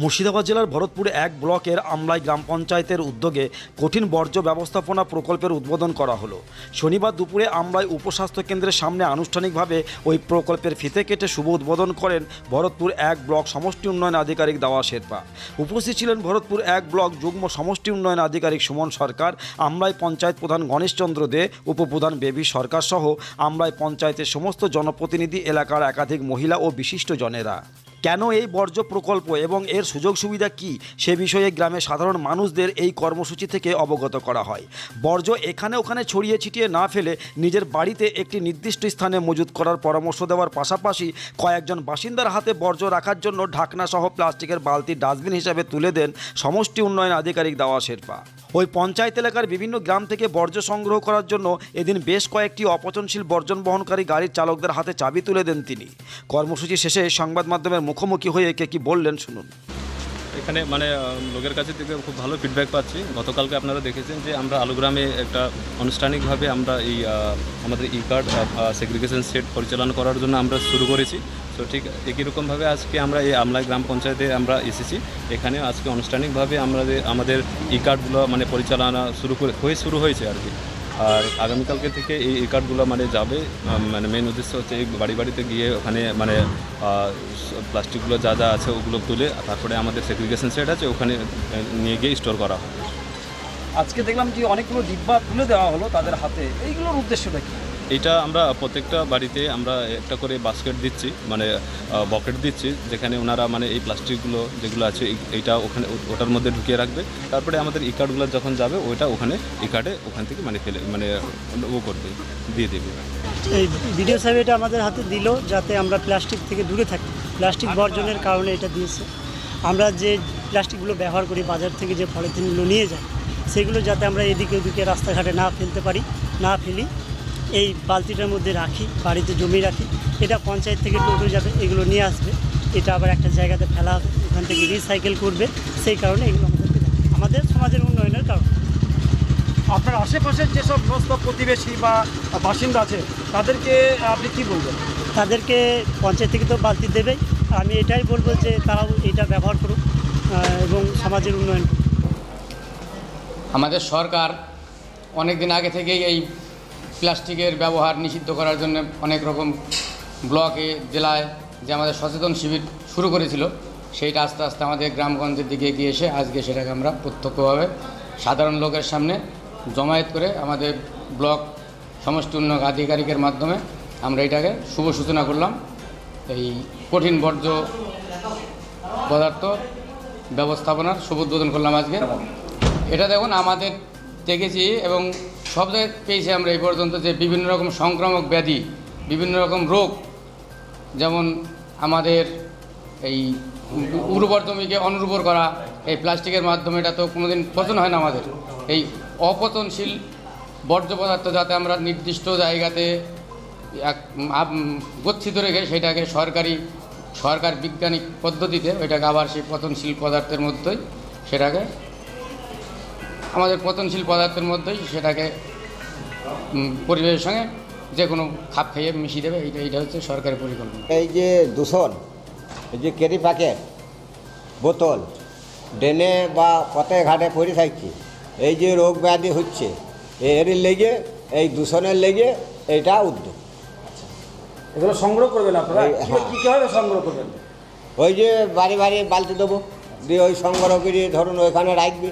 মুর্শিদাবাদ জেলার ভরতপুর এক ব্লকের আমলাই গ্রাম পঞ্চায়েতের উদ্যোগে কঠিন বর্জ্য ব্যবস্থাপনা প্রকল্পের উদ্বোধন করা হলো। শনিবার দুপুরে আমলাই উপস্বাস্থ্য কেন্দ্রের সামনে আনুষ্ঠানিকভাবে ওই প্রকল্পের ফিতে কেটে শুভ উদ্বোধন করেন ভরতপুর এক ব্লক সমষ্টি উন্নয়ন আধিকারিক দাওয়া শেরপা। উপস্থিত ছিলেন ভরতপুর এক ব্লক যুগ্ম সমষ্টি উন্নয়ন আধিকারিক সুমন সরকার, আমলাই পঞ্চায়েত প্রধান গণেশচন্দ্র দে, উপপ্রধান বেবি সরকার সহ আমলাই পঞ্চায়েতের সমস্ত জনপ্রতিনিধি, এলাকার একাধিক মহিলা ও বিশিষ্ট জনেরা। কেন এই বর্জ্য প্রকল্প এবং এর সুযোগ সুবিধা কি? সে বিষয়ে গ্রামের সাধারণ মানুষদের এই কর্মসূচি থেকে অবগত করা হয়। বর্জ্য এখানে ওখানে ছড়িয়ে ছিটিয়ে না ফেলে নিজের বাড়িতে একটি নির্দিষ্ট স্থানে মজুত করার পরামর্শ দেওয়ার পাশাপাশি কয়েকজন বাসিন্দার হাতে বর্জ্য রাখার জন্য ঢাকনা সহ প্লাস্টিকের বালতি ডাস্টবিন হিসাবে তুলে দেন সমষ্টি উন্নয়ন আধিকারিক দাওয়া শেরপা। ওই পঞ্চায়েত এলাকার বিভিন্ন গ্রাম থেকে বর্জ্য সংগ্রহ করার জন্য এদিন বেশ কয়েকটি অপচনশীল বর্জন বহনকারী গাড়ির চালকদের হাতে চাবি তুলে দেন তিনি। কর্মসূচি শেষে সংবাদ মাধ্যমের মুখোমুখি হয়ে কে কি বললেন শুনুন। এখানে মানে লোকের কাছে থেকে খুব ভালো ফিডব্যাক পাচ্ছি। গতকালকে আপনারা দেখেছেন যে আমরা আলুগ্রামে একটা আনুষ্ঠানিকভাবে আমরা এই আমাদের ই কার্ড সেগ্রিগেশন সেট পরিচালনা করার জন্য আমরা শুরু করেছি। তো ঠিক একই রকমভাবে আজকে আমরা এই আমলাই গ্রাম পঞ্চায়েতে আমরা এসেছি। এখানে আজকে আনুষ্ঠানিকভাবে আমাদের আমাদের ই কার্ডগুলো মানে পরিচালনা শুরু করে, হয়ে শুরু হয়েছে আর কি। আর আগামীকালকে থেকে এই ই কার্ডগুলো মানে যাবে। মানে মেন উদ্দেশ্য হচ্ছে এই বাড়ি বাড়িতে গিয়ে ওখানে মানে প্লাস্টিকগুলো যা যা আছে ওগুলো তুলে তারপরে আমাদের সেগ্রিগেশন সেট আছে, ওখানে নিয়ে গিয়ে স্টোর করা হবে। আজকে দেখলাম যে অনেকগুলো ডিব্বা তুলে দেওয়া হলো তাদের হাতে। এইগুলোর উদ্দেশ্যটা কি? এটা আমরা প্রত্যেকটা বাড়িতে আমরা একটা করে বাস্কেট দিচ্ছি মানে বকেট দিচ্ছি যেখানে ওনারা মানে এই প্লাস্টিকগুলো যেগুলো আছে এই- এইটা ওখানে ওটার মধ্যে ঢুকিয়ে রাখবে। তারপরে আমাদের ই কার্ডগুলো যখন যাবে ওইটা ওখানে ই কার্ডে ওখান থেকে মানে ফেলে মানে ও করবে দিয়ে দেবে। এই ভিডিও সাহেব এটা আমাদের হাতে দিল যাতে আমরা প্লাস্টিক থেকে দূরে থাকি। প্লাস্টিক বর্জনের কারণে এটা দিয়েছে। আমরা যে প্লাস্টিকগুলো ব্যবহার করি বাজার থেকে যে পলিথিনগুলো নিয়ে যাই সেগুলো যাতে আমরা এদিকে ওদিকে রাস্তাঘাটে না ফেলতে পারি না ফেলি। এই বালতিটার মধ্যে রাখি বাড়িতে জমি রাখি। এটা পঞ্চায়েত থেকে টোটো যাবে এগুলো নিয়ে আসবে। এটা আবার একটা জায়গাতে ফেলা হবে ওখান থেকে রিসাইকেল করবে। সেই কারণে এগুলো আমাদেরকে আমাদের সমাজের উন্নয়নের কারণ। আপনার আশেপাশের যেসব সমস্ত প্রতিবেশী বা বাসিন্দা আছে তাদেরকে আপনি কি বলবেন? তাদেরকে পঞ্চায়েত থেকে তো বালতি দেবেই। আমি এটাই বলব যে তারাও এটা ব্যবহার করুক এবং সমাজের উন্নয়ন আমাদের সরকার অনেক দিন আগে থেকেই এই প্লাস্টিকের ব্যবহার নিষিদ্ধ করার জন্য অনেক রকম ব্লকে, জেলায় যে আমাদের সচেতন শিবির শুরু করেছিল, সেইটা আস্তে আস্তে আমাদের গ্রামগঞ্জের দিকে এগিয়ে এসে আজকে সেটাকে আমরা প্রত্যক্ষভাবে সাধারণ লোকের সামনে জমায়েত করে আমাদের ব্লক সমষ্টি উন্নয়ন আধিকারিকের মাধ্যমে আমরা এটাকে শুভ সূচনা করলাম। এই কঠিন বর্জ্য পদার্থ ব্যবস্থাপনার শুভ উদ্বোধন করলাম আজকে। এটা দেখুন, আমাদের দেখেছি এবং সব জায়গায় পেয়েছি আমরা এই পর্যন্ত যে বিভিন্ন রকম সংক্রামক ব্যাধি, বিভিন্ন রকম রোগ, যেমন আমাদের এই উর্বর জমিকে অনুর্বর করা, এই প্লাস্টিকের মাধ্যমে এটা তো কোনোদিন পচন হয় না আমাদের। এই অপচনশীল বর্জ্য পদার্থ যাতে আমরা নির্দিষ্ট জায়গাতে এক গচ্ছিত রেখে সেটাকে সরকারি, সরকার বিজ্ঞানিক পদ্ধতিতে ওইটাকে আবার সেই পতনশীল পদার্থের মধ্যেই সেটাকে আমাদের পতনশীল পদার্থের মধ্যেই সেটাকে পরিবেশের সঙ্গে যে কোনো খাপ খাইয়ে মিশিয়ে দেবে এইটা এইটা হচ্ছে সরকারের পরিকল্পনা। এই যে দূষণ এই যে ক্যারি প্যাকেট বোতল ড্রেনে বা পথে ঘাটে পড়ে থাকছে এই যে রোগ ব্যাধি হচ্ছে এর লেগে এই দূষণের লেগে এইটা উদ্যোগ। এগুলো সংগ্রহ করবেন আপনারা? হ্যাঁ। কী কীভাবে সংগ্রহ করবেন? ওই যে বাড়ি বাড়ি বালতি দেবো দিয়ে ওই সংগ্রহ করে ধরুন ওইখানে রাখবে।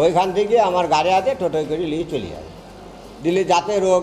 ওইখান থেকে আমার গাড়ি আছে টোটোয় করে নিয়ে চলে যাবে। দিলে যাতে রোগ